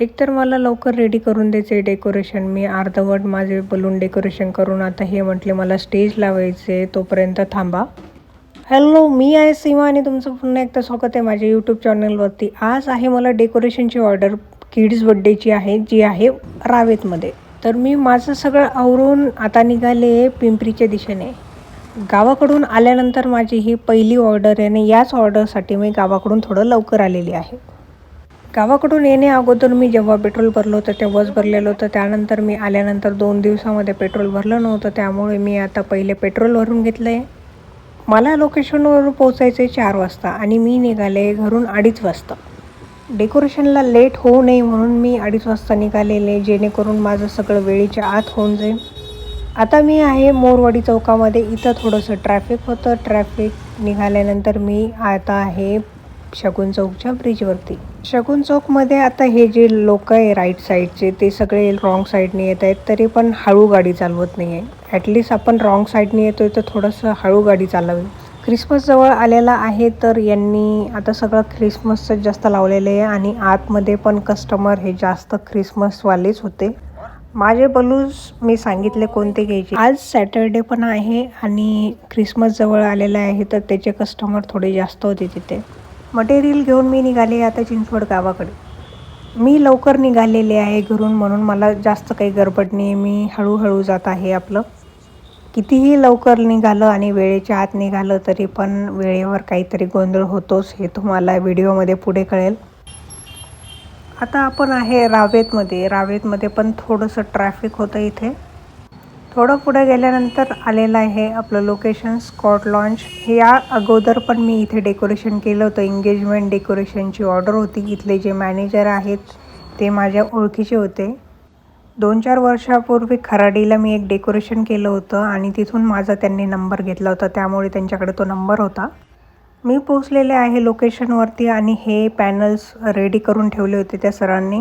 एकतर मला लवकर रेडी करून द्यायचे डेकोरेशन मी अर्धवट माझे बलून डेकोरेशन करून आता हे म्हटले मला स्टेज लावायचे तोपर्यंत थांबा. हॅलो मी आहे सीमा आणि तुमचं पुन्हा एकदा स्वागत आहे माझ्या यूट्यूब चॅनलवरती आज आहे मला डेकोरेशनची ऑर्डर किड्स बड्डेची आहे जी आहे रावेतमध्ये तर मी माझं सगळं आवरून आता निघाले पिंपरीच्या दिशेने. गावाकडून आल्यानंतर माझी ही पहिली ऑर्डर आहे आणि याच ऑर्डरसाठी मी गावाकडून थोडं लवकर आलेली आहे. गावाकडून येणे अगोदर मी जेव्हा पेट्रोल भरलं होतं तेव्हाच भरलेलं होतं. त्यानंतर मी आल्यानंतर दोन दिवसामध्ये पेट्रोल भरलं नव्हतं. त्यामुळे मी आता पहिले पेट्रोल भरून घेतलं आहे मला लोकेशनवर पोचायचे चार वाजता आणि मी निघाले घरून अडीच वाजता. डेकोरेशनला लेट होऊ नये म्हणून मी अडीच वाजता निघालेले जेणेकरून माझं सगळं वेळेच्या आत होऊन जाईल. आता मी आहे मोरवाडी चौकामध्ये. इथं थोडंसं ट्रॅफिक होतं. ट्रॅफिक निघाल्यानंतर मी आता आहे शगुन चौकच्या ब्रिजवरती शगुन चौकमध्ये आता हे जे लोक आहे राईट साईडचे ते सगळे रॉंग साईडने येत आहेत तरी पण हळू गाडी चालवत नाही आहे ॲटलिस्ट आपण रॉंग साईडने येतोय तर थोडंसं हळू गाडी चालवी ख्रिसमस जवळ आलेला आहे तर यांनी आता सगळं ख्रिसमसचं जास्त लावलेलं आहे आणि आतमध्ये पण कस्टमर हे जास्त ख्रिसमसवालेच होते. माझे बलूज मी सांगितले कोणते घ्यायचे. आज सॅटरडे पण आहे आणि ख्रिसमस जवळ आलेला आहे तर त्याचे कस्टमर थोडे जास्त होते तिथे. मटेरियल घेऊन मी निघाले आता चिंचवड गावाकडे. मी लवकर निघालेले आहे घरून म्हणून मला जास्त काही गडबड नाही. मी हळूहळू जात आहे आपलं. कितीही लवकर निघालं आणि वेळेच्या आत निघालं तरी पण वेळेवर काहीतरी गोंधळ होतोच हे तुम्हाला व्हिडिओमध्ये पुढे कळेल. आता आपण आहे रावेतमध्ये. रावेतमध्ये पण थोडंसं ट्रॅफिक होतं इथे. थोडं पुढे गेल्यानंतर आलेलं आहे आपलं लोकेशन स्कॉट लॉन्च या अगोदर पण मी इथे डेकोरेशन केलं होतं. एंगेजमेंट डेकोरेशनची ऑर्डर होती. इथले जे मॅनेजर आहेत ते माझ्या ओळखीचे होते. दोन चार वर्षापूर्वी खराडीला मी एक डेकोरेशन केलं होतं आणि तिथून माझा त्यांनी नंबर घेतला होता. त्यामुळे त्यांच्याकडे तो नंबर होता. मी पोचलेले आहे लोकेशनवरती आणि हे पॅनल्स रेडी करून ठेवले होते त्या सरांनी.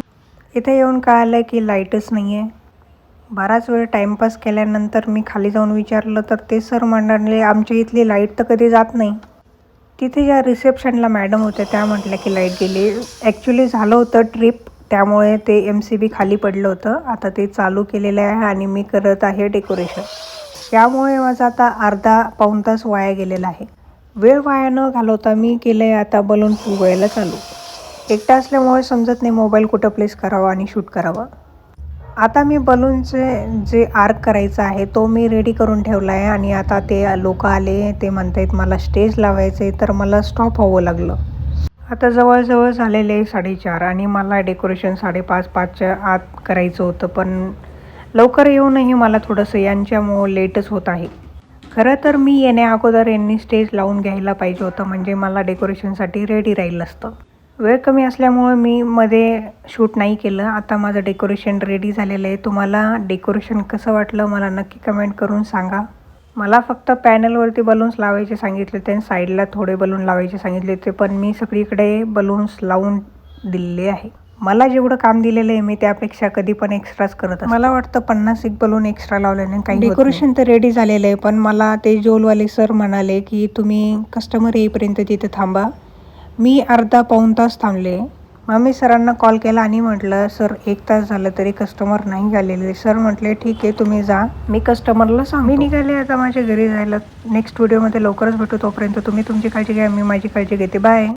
इथे येऊन कळालं की लाईटच नाही आहे बराच वेळ टाईमपास केल्यानंतर मी खाली जाऊन विचारलं तर ते सर म्हणाले आमच्या इथली लाइट तर कधी जात नाही. तिथे ज्या रिसेप्शनला मॅडम होत्या त्या म्हटल्या की लाइट गेली. ॲक्च्युली झालं होतं ट्रिप त्यामुळे ते एम सी बी खाली पडलं होतं. आता ते चालू केलेलं आहे आणि मी करत आहे डेकोरेशन. त्यामुळे माझा आता अर्धा पाऊण तास वाया गेलेला आहे. वेळ वाया न घालवता मी केलं आहे आता बलून फुगवायला चालू. एकटा असल्यामुळे समजत नाही मोबाईल कुठं प्लेस करावा आणि शूट करावा. आता मी बलूनचे जे आर्क करायचा आहे तो मी रेडी करून ठेवला आहे आणि आता ते लोक आले ते म्हणतायत मला स्टेज लावायचे तर मला स्टॉप हवं लागलं. आता जवळजवळ झालेले आहे साडेचार आणि मला डेकोरेशन साडेपाच पाचच्या आत करायचं होतं पण लवकर येऊनही मला थोडंसं यांच्यामुळं लेटच होत आहे. खरं तर मी येण्या अगोदर यांनी स्टेज लावून घ्यायला पाहिजे होतं म्हणजे मला डेकोरेशनसाठी रेडी राहील असतं. वेळ कमी असल्यामुळे मी मध्ये शूट नाही केलं. आता माझं डेकोरेशन रेडी झालेलं आहे. तुम्हाला डेकोरेशन कसं वाटलं मला नक्की कमेंट करून सांगा. मला फक्त पॅनलवरती बलून्स लावायचे सांगितले ते साईडला थोडे बलून लावायचे सांगितले ते पण मी सगळीकडे बलून्स लावून दिलेले आहे. मला जेवढं काम दिलेलं आहे मी त्यापेक्षा कधी पण एक्स्ट्राच करत. मला वाटतं पन्नास एक बलून एक्स्ट्रा लावल्याने काही डेकोरेशन तर रेडी झालेलं आहे पण मला ते जोलवाले सर म्हणाले की तुम्ही कस्टमर येईपर्यंत तिथे थांबा. मी अर्धा पाऊण तास थांबले. मग मी सरांना कॉल केला आणि म्हटलं सर एक तास झालं तरी कस्टमर नाही झालेले. सर म्हटले ठीक आहे तुम्ही जा. मी कस्टमरला सांग मी निघाले आता माझ्या घरी जायला. नेक्स्ट व्हिडिओमध्ये लवकरच भेटू तोपर्यंत तुम्ही तुमची काळजी घ्या. मी माझी काळजी घेते. बाय